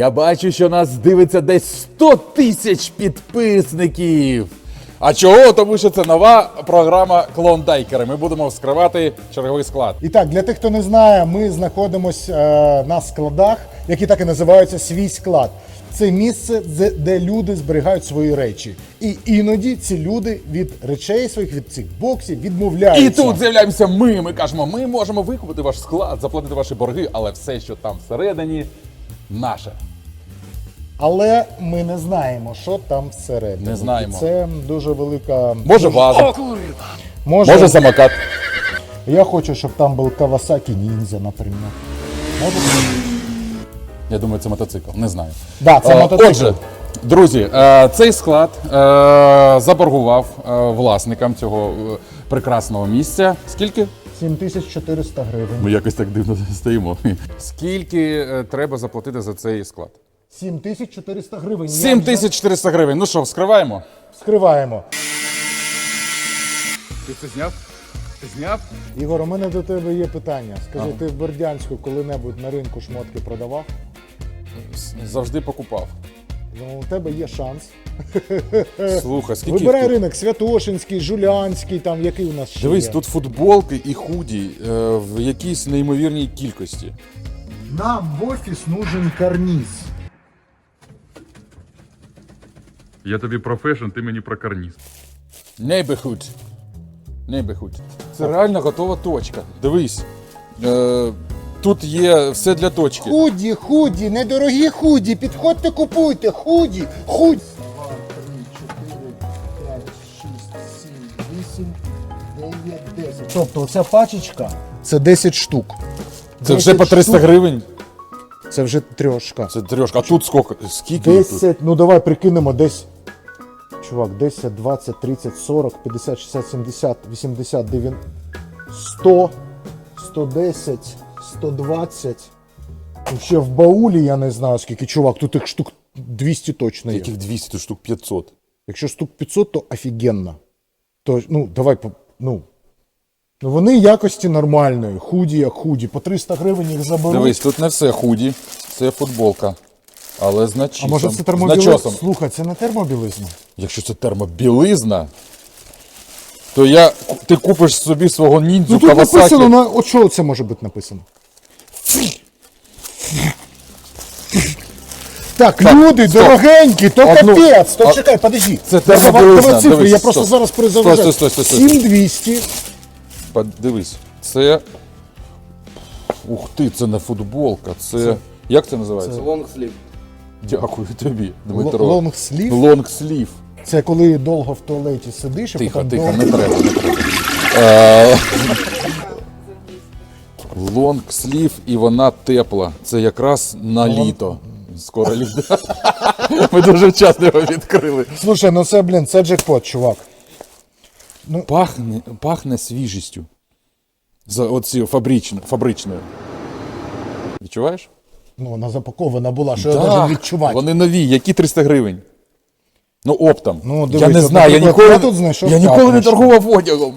Я бачу, що нас дивиться десь 100 тисяч підписників. А чого? Тому що це нова програма Клондайкери. Ми будемо вскривати черговий склад. І так, для тих, хто не знає, ми знаходимося е, на складах, які так і називаються свій склад. Це місце, де- люди зберігають свої речі. І іноді ці люди від речей своїх, від цих боксів відмовляються. І тут з'являємося ми. Ми кажемо, ми можемо викупити ваш склад, заплатити ваші борги, але все, що там всередині, наше. Але ми не знаємо, що там всередині. Не знаємо. І Це дуже велика. Може ваза, Може, може самокат. Я хочу, щоб там був Kawasaki Ninja, наприклад. Може? Я думаю, це мотоцикл. Не знаю. Да, це Е, мотоцикл. Отже, друзі, е, цей склад е, заборгував е, власникам цього е, прекрасного місця. Скільки? 7400 гривень. Ми якось так дивно стоїмо. Скільки е, треба заплатити за цей склад? 7400 гривень. Я 7400 гривень. Ну що, вскриваємо? вже Скриваємо. Ти це зняв? Ти зняв? Ігор, у мене до тебе є питання. Скажи, ти в Бердянську коли-небудь на ринку шмотки продавав? Завжди покупав. Ну, у тебе є шанс. Слухай, скільки. Вибирай тут? ринок Святошинський, Жулянський, там який у нас ще Дивись, є. тут футболки і худі е, в якійсь неймовірній кількості. Нам в офіс нужен карніз. Я тобі про фешн, ти мені про карніз. Neighborhood. Neighborhood. Це реально готова точка. Дивись. Е, тут є все для точки. Худі, худі, недорогі худі, підходьте, купуйте, худі, худі. 2, 3, 4, 5, 6, 7, 8, 9, 10. Тобто оця пачечка це 10 штук. Це вже 10 по 300 штук. гривень. Це вже трьошка. Це трьошка. А тут скільки? Скільки їх тут? 10, ну давай прикинемо десь. Чувак, 10, 20, 30, 40, 50, 60, 70, 80, 90, 100, 110, 120. Ну, Ще в баулі я не знаю скільки. Чувак, тут їх штук 200 точно є. Яких 200, тут штук 500. Якщо штук 500, то офігенно. То, ну, давай, ну. Ну вони якості нормальної. Худі як худі. По 300 гривень їх заберуть. Дивись, тут не все худі, це футболка. Але з а може це начосом. Слухай, це не термобілизна. Якщо це термобілизна, то я, ти купиш собі свого ніндзю Ну тут Кавасакі. написано на. От що це може бути написано? Так, люди стоп. дорогенькі, то Одну- капець. То а- чекай, подожди. Це Давай- термобілизна, давай цифри, дивись, я просто стоп. зараз Стой, перезаважаю. стой, стой, стой, стой. 7200. Подивись, це. Ух ти, це не футболка, це. Як це називається? Лонгслів. Дякую тобі, Дмитро. Лонгслів. Лонгслів. Це коли довго в туалеті сидиш, і Тихо, потім тихо, довго... не треба, не треба. Е, Лонгслів і вона тепла. Це якраз на літо. Скоро літо. Ми дуже вчасно його відкрили. Слушай, ну це, блін, це джекпот, чувак. Пахне, пахне свіжістю. За оці фабричною. фабричною. Відчуваєш? Ну, вона запакована була, що я Так, можу відчувати. Вони нові, які 300 гривень. Ну, оптом. Ну, я не от, знаю, я наприклад, ніколи, я тут знайшов я ніколи не торгував одягом.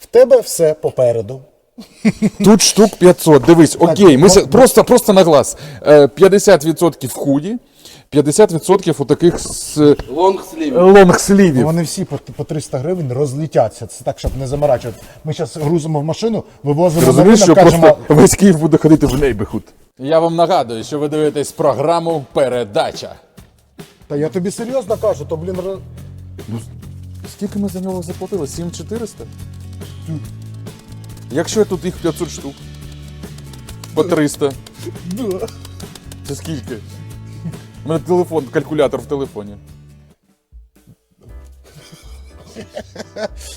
В тебе все попереду. Тут штук 500. Дивись, окей, ми просто, просто на глаз. Е, 50% худі, 50% у таких з Лонгслів. лонгслівів. Вони всі по, по 300 гривень розлетяться. Це так, щоб не заморачувати. Ми зараз грузимо в машину, вивозимо Ти на розумієш, ринок, що кажемо, просто весь Київ буде ходити в нейбихуд. Я вам нагадую, що ви дивитесь програму Передача. Та я тобі серйозно кажу, то, блін, роз- Скільки ми за нього заплатили? 7400? Якщо тут їх 500 штук. По 300. Це скільки? У мене телефон, калькулятор в телефоні.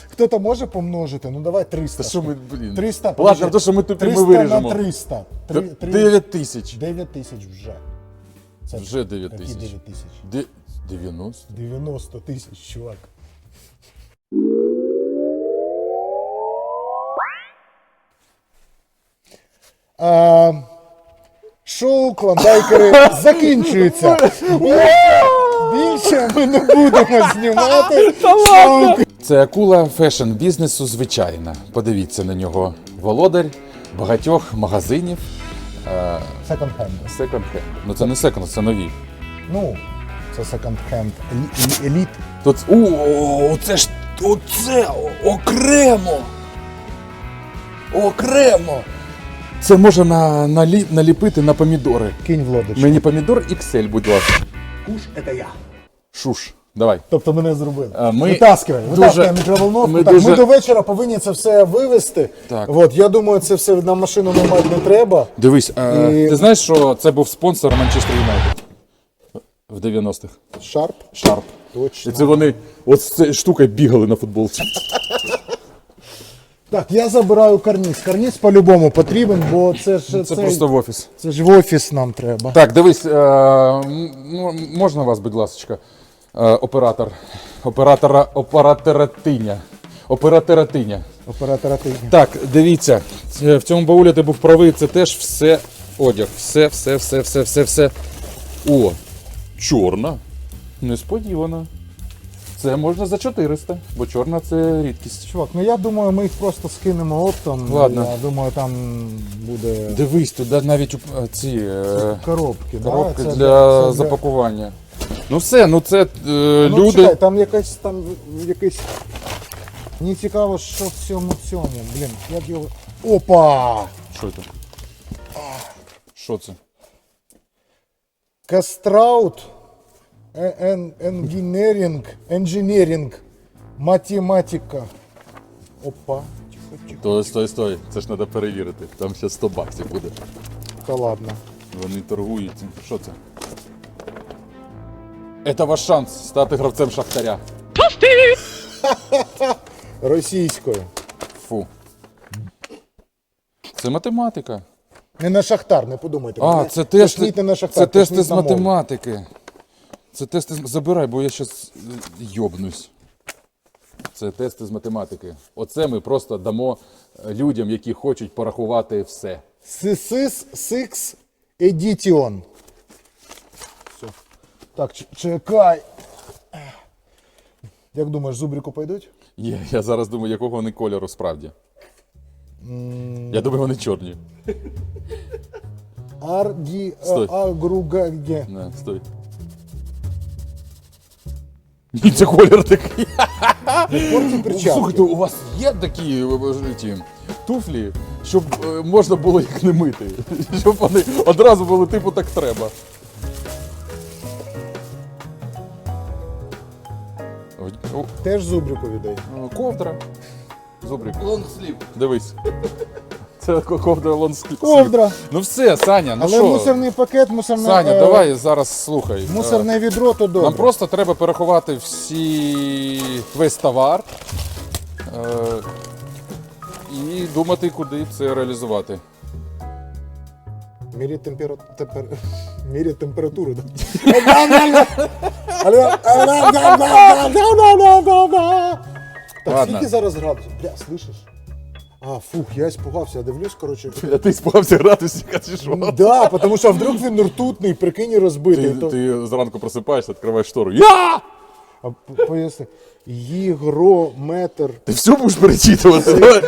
хто-то може помножити? Ну давай 300. Та що ми, блін. 300, Ладно, подожди. то що ми тупі, ми 300 виріжемо. на 300. Три- три- 9 тисяч. 9 тисяч вже. Це Вже 9 Які тисяч. 9 тисяч? Де- 90? 90 тисяч, чувак. А, шоу клондайкери закінчується. Більше ми не будемо знімати. шоу Це акула фешн бізнесу звичайна. Подивіться на нього. Володар багатьох магазинів, Секонд-хенд. Секонд-хенд. Ну це не секонд, це нові. Ну, це секонд-хенд елі- еліт. Тут. О, оце ж. Оце окремо! Окремо! Це можна на, налі, наліпити на помідори. Кинь в лодочку. Мені помідор XL, будь ласка. Куш, це я. Шуш. Давай. Тобто мене зробили. А, ми Витаскивай, дуже- витаскивай мікроволновку. ми так, ми до вечора повинні це все вивезти. Так. От, я думаю, це все на машину наймати не треба. Дивись, а, І- ти знаєш, що це був спонсор Манчестер Юнайтед в 90-х. Шарп. Шарп. Точно. І це вони от з цією штукою бігали на футболці. Так, я забираю карніз. Карніз по-любому потрібен, бо це ж Це цей- просто в офіс. це ж в офіс нам треба. Так, дивись, е, м- можна вас, будь ласка, е, оператор. Оператора. Операторатиня. Оператора тижня. Так, дивіться, в цьому баулі ти був правий, це теж все одяг. Все, все, все, все, все, все. О, чорна. Несподівано. Це можна за 400, бо чорна це рідкість. Чувак, ну я думаю, ми їх просто скинемо оптом. Ладно. Я думаю, там буде Дивись, туди навіть е, ці е, коробки. да? коробки Це для це запакування. Ну все, ну це е, Ну, люди. чекай, там якась там якийсь. Мені цікаво, що в цьому цьому. Блін, як його. Опа! Що це? Що це? Кастраут. Е- ен- Енгінерінг. Енженерінг. Математика. Опа. Тихо, тихо. Стой, стой, стой. Це ж треба перевірити. Там ще 100 баксів буде. Та ладно. Вони торгують. цим. Що це? Це ваш шанс стати гравцем Шахтаря. Російською. Фу. Це математика. Не на шахтар, не подумайте. А, Мене це теж, не на шахтар. це тести тошніть з на мову. математики. Це тести з... Забирай, бо я щас е, йобнусь. Це тести з математики. Оце ми просто дамо е, людям, які хочуть порахувати все. Сисис Сикс Edition. Так, чекай. Як думаєш, зубрику пойдуть? Є, я зараз думаю, якого вони кольору справді. Я думаю, вони чорні. Арді Стой. Агругаге. Не, стой. Ні, це колір такий. Порті перчатки. Слухайте, у вас є такі е, е, ті, туфлі, щоб е, можна було їх не мити. Щоб вони одразу були типу так треба. О, Теж зубрику віддай. Ковдра. Зубрик. Лонгслів. Дивись. Це ко- ковдра лонгслів. Ковдра. Ну все, Саня, ну Але що? мусорний пакет, мусорне, Саня, е, давай зараз слухай. Е, мусорне відро, то добре. Нам просто треба перерахувати всі весь товар е, і думати, куди це реалізувати. Міряти температуру. Міряти температуру, да? Але- Так, Ладно. скільки зараз градусів? Бля, слышиш? А, фух, я испугався, я дивлюсь, коротше. А ти спався градусів, чи що? Да, тому що вдруг він ртутний, прикинь, і розбитий. Ти, то... ти зранку просипаєшся, відкриваєш штору. Я! А, п- поясни. Гігрометр. Ти все будеш перечитувати. Давай.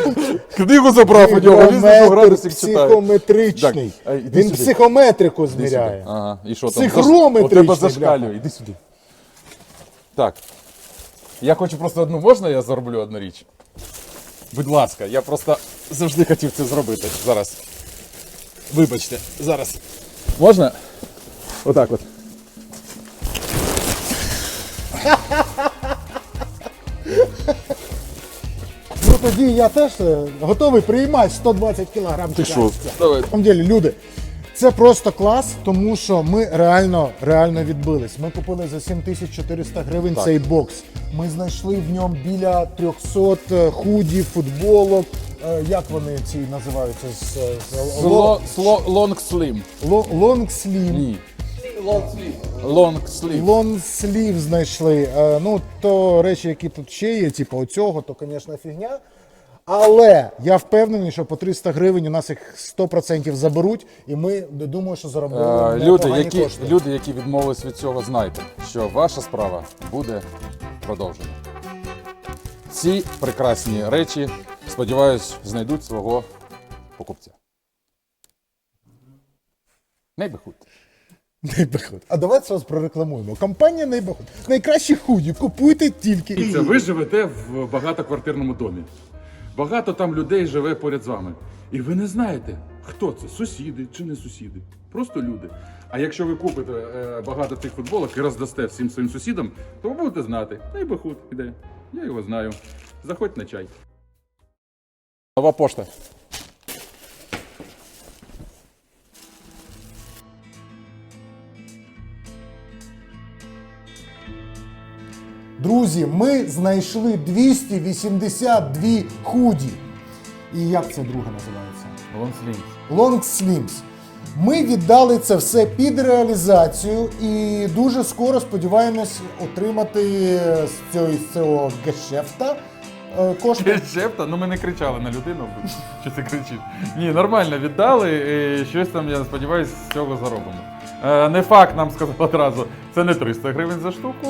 Книгу забрав у нього, він знизу Гігрометр читає. психометричний. Так, а, іди Він сюди. психометрику зміряє. Ага, і що там? Психрометричний, У тебе зашкалює, іди сюди. Так. Я хочу просто одну, можна я зароблю одну річ? Будь ласка, я просто завжди хотів це зробити. Зараз. Вибачте, зараз. Можна? Отак от. Ну тоді я теж е, готовий приймати 120 кілограм. Ти що? Давай. На самом деле, люди, це просто клас, тому що ми реально, реально відбились. Ми купили за 7400 гривень Так. цей бокс. Ми знайшли в ньому біля 300 худі, футболок. Е, Як вони ці називаються? Лонг слім. лонг слів. Ні. Лонг слів. Лонг слів знайшли. Е, Ну, то речі, які тут ще є, типу оцього, то, звісно, фігня. Але я впевнений, що по 300 гривень у нас їх 100% заберуть, і ми думаю, що заробили Е, Люди непогані які, кошти. люди, які відмовились від цього, знайте, що ваша справа буде продовжена. Ці прекрасні речі, сподіваюсь, знайдуть свого покупця. Нейбехуд. Нейбехуд. А давайте вас прорекламуємо. Компанія Нейбехуд. Найкращі худі. Купуйте тільки. Дивіться, ви живете в багатоквартирному домі. Багато там людей живе поряд з вами. І ви не знаєте, хто це, сусіди чи не сусіди. Просто люди. А якщо ви купите е, багато тих футболок і роздасте всім своїм сусідам, то ви будете знати. та й бахут іде. Я його знаю. Заходь на чай. Нова пошта. Друзі, ми знайшли 282 худі. І як це друге називається? Long Slims. Ми віддали це все під реалізацію і дуже скоро сподіваємось отримати з цього, з цього гешефта е, кошти. Шепта, ну ми не кричали на людину, бо що ти кричиш. Ні, нормально віддали, і щось там, я сподіваюся, з цього заробимо. Е, не факт нам сказав одразу, це не 300 гривень за штуку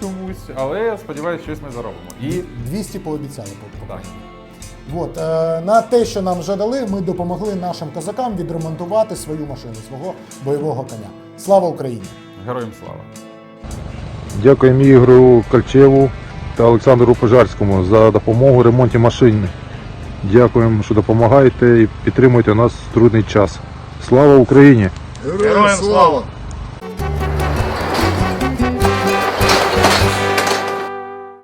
чомусь, але я сподіваюся, щось ми заробимо. І 200 пообіцяли. так. От, е, на те, що нам вже дали, ми допомогли нашим козакам відремонтувати свою машину, свого бойового коня. Слава Україні! Героям слава. Дякуємо Ігорю Кальчеву та Олександру Пожарському за допомогу в ремонті машини. Дякуємо, що допомагаєте і підтримуєте нас в трудний час. Слава Україні! Героям слава!